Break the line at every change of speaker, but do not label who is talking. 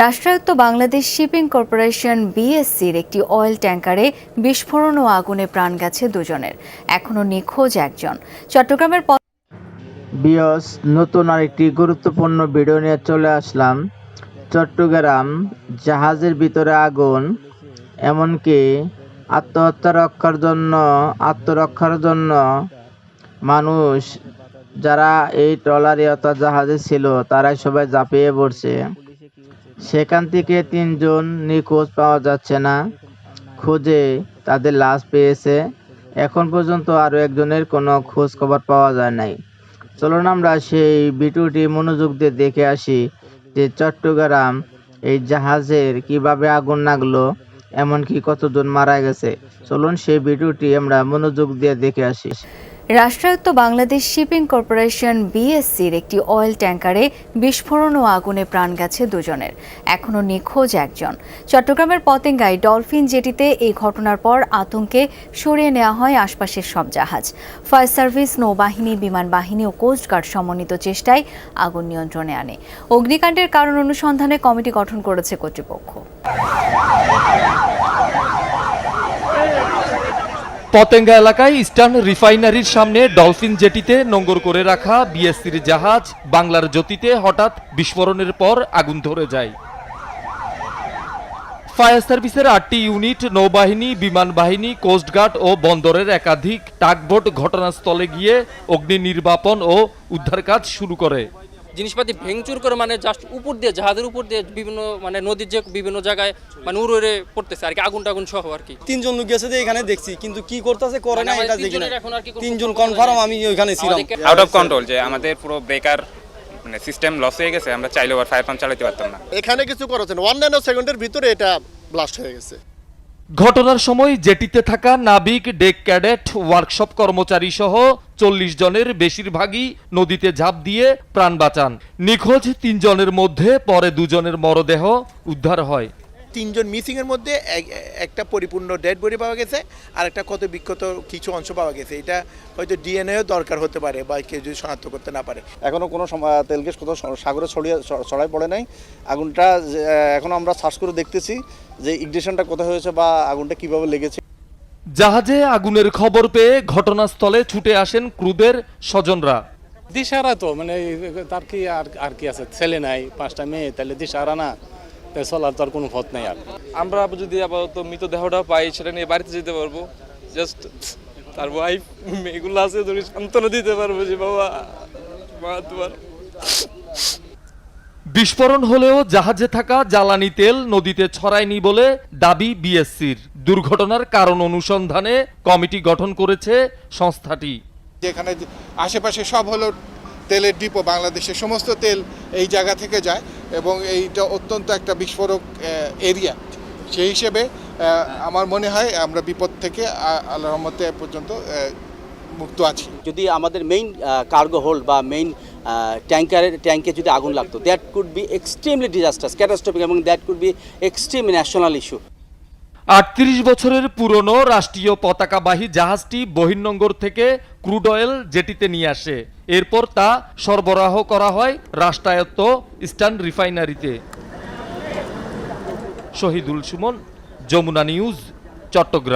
রাষ্ট্রায়ত্ত Bangladesh shipping corporation বিএসসির একটি oil ট্যাঙ্কারে বিস্ফোরণ ও আগুনে প্রাণ গেছে দুজনের। এখনও নিখোঁজ একজন। চট্টগ্রামের
বিয়স, নতুন আরেকটি গুরুত্বপূর্ণ ভিডিও নিয়ে চলে আসলাম। চট্টগ্রাম জাহাজের ভিতরে আগুন, এমনকি আত্মহত্যা রক্ষার জন্য, আত্মরক্ষার জন্য মানুষ, যারা এই ট্রলারে অর্থাৎ জাহাজে ছিল, তারাই সবাই ঝাঁপিয়ে পড়ছে। সেখান থেকে তিনজন নিখোঁজ পাওয়া যাচ্ছে না। খুঁজে তাদের লাশ পেয়েছে। এখন পর্যন্ত আরও একজনের কোনো খোঁজ খবর পাওয়া যায় নাই। চলুন আমরা সেই ভিডিওটি মনোযোগ দিয়ে দেখে আসি যে চট্টগ্রাম এই জাহাজের কীভাবে আগুন লাগল, এমনকি কতজন মারা গেছে। চলুন সেই ভিডিওটি আমরা মনোযোগ দিয়ে দেখে আসি।
রাষ্ট্রায়ত্ত বাংলাদেশ শিপিং কর্পোরেশন বিএসসির একটি অয়েল ট্যাঙ্কারে বিস্ফোরণ ও আগুনে প্রাণ গেছে দুজনের। এখনও নিখোঁজ একজন। চট্টগ্রামের পতেঙ্গায় ডলফিন জেটিতে এই ঘটনার পর আতঙ্কে সরিয়ে নেওয়া হয় আশপাশের সব জাহাজ। ফায়ার সার্ভিস, নৌবাহিনী, বিমান বাহিনী ও কোস্টগার্ড সমন্বিত চেষ্টায় আগুন নিয়ন্ত্রণে আনে। অগ্নিকাণ্ডের কারণ অনুসন্ধানে কমিটি গঠন করেছে কর্তৃপক্ষ।
পতেঙ্গা এলাকায় ইস্টার্ন রিফাইনারির সামনে ডলফিন জেটিতে নোঙ্গর করে রাখা বিএসসির জাহাজ বাংলার জ্যোতিতে হঠাৎ বিস্ফোরণের পর আগুন ধরে যায়। ফায়ার সার্ভিসের আটটি ইউনিট, নৌবাহিনী, বিমান বাহিনী কোস্টগার্ড ও বন্দরের একাধিক টাকবোট ঘটনাস্থলে গিয়ে অগ্নি নির্বাপন ও উদ্ধার কাজ শুরু করে।
জিনিসপাতি ভেঙচুর করে মানে জাস্ট উপর দিয়ে জাহাজের উপর দিয়ে বিভিন্ন মানে নদীর যে বিভিন্ন জায়গায় মানে উড়ে উড়ে পড়তেছে আর কি আগুন টাগুন সহ আর কি।
তিনজন লোক গেছে যে এখানে দেখছি কিন্তু কি করতেছে করে না
মানে
এটা
আমাদের
দেখি না
তিনজনের এখন আর কি কোনো
তিনজন কনফার্ম আমি ওইখানে ছিলাম।
আউট অফ কন্ট্রোল যে আমাদের পুরো ব্রেকার মানে সিস্টেম লস হয়ে গেছে আমরা চাইলেও আর ফায়ার পাম্প চালাতে পারতাম না।
এখানে কিছু করেছেন ওয়ান নাইন সেকেন্ডের ভিতরে এটা ব্লাস্ট হয়ে গেছে।
ঘটনার সময় জেটিতে থাকা নাবিক ডেক ক্যাডেট ওয়ার্কশপ কর্মচারী সহ চল্লিশ জনের বেশিরভাগই নদীতে ঝাঁপ দিয়ে প্রাণ বাঁচান। নিখোঁজ তিনজনের মধ্যে পরে দুজনের মরদেহ উদ্ধার হয়।
তিনজন মিসিং এর মধ্যে এক- একটা পরিপূর্ণ ডেড বডি পাওয়া গেছে আর একটা কত বিক্ষত কিছু অংশ পাওয়া গেছে। এটা হয়তো ডিএনএও দরকার হতে পারে বা কেউ যদি শনাক্ত করতে না পারে।
এখনও কোনো সম- তেল গ্যাস কোথাও সাগরে ছড়িয়ে ছড়াই পড়ে নাই। আগুনটা যে- এখন আমরা সার্চ করে দেখতেছি যে ইগনিশনটা কোথায় হয়েছে বা আগুনটা কীভাবে লেগেছে।
জাহাজে আগুনের খবর পেয়ে ঘটনাস্থলে ছুটে আসেন ক্রুদের স্বজনরা।
দিশারা তো মানে তার কি আর আর কি আছে? ছেলে নাই পাঁচটা মেয়ে তাহলে দিশারা না? তাই চলার তো আর কোনো পথ নাই আর।
আমরা যদি আপাতত মৃতদেহটা পাই সেটা নিয়ে বাড়িতে যেতে পারব। জাস্ট তার ওয়াইফ মেয়েগুলো আছে তুমি সান্ত্বনা দিতে পারব যে বাবা মা তোমার
বিস্ফোরণ হলেও জাহাজে থাকা জ্বালানি তেল নদীতে ছড়ায়নি বলে দাবি বিএসসির। দুর্ঘটনার কারণ অনুসন্ধানে কমিটি গঠন করেছে সংস্থাটি।
যেখানে আশেপাশে সব হলো তেলের ডিপো বাংলাদেশের সমস্ত তেল এই জায়গা থেকে যায় এবং এইটা অত্যন্ত একটা বিস্ফোরক এরিয়া। সেই হিসেবে আমার মনে হয় আমরা বিপদ থেকে আল্লাহ রহমতে এ পর্যন্ত মুক্ত আছি।
যদি আমাদের মেইন কার্গো হোল্ড বা মেইন ট্যাঙ্কারের ট্যাঙ্কে যদি আগুন লাগতো that could be extremely disasters catastrophic এবং that could be extreme national issue
আটত্রিশ বছরের পুরনো রাষ্ট্রীয় পতাকাবাহী জাহাজটি বহির্নঙ্গর থেকে ক্রুড অয়েল জেটিতে নিয়ে আসে। এরপর তা সরবরাহ করা হয় রাষ্ট্রায়ত্ত ইস্টার্ন রিফাইনারিতে। শহীদুল সুমন, যমুনা নিউজ, চট্টগ্রাম।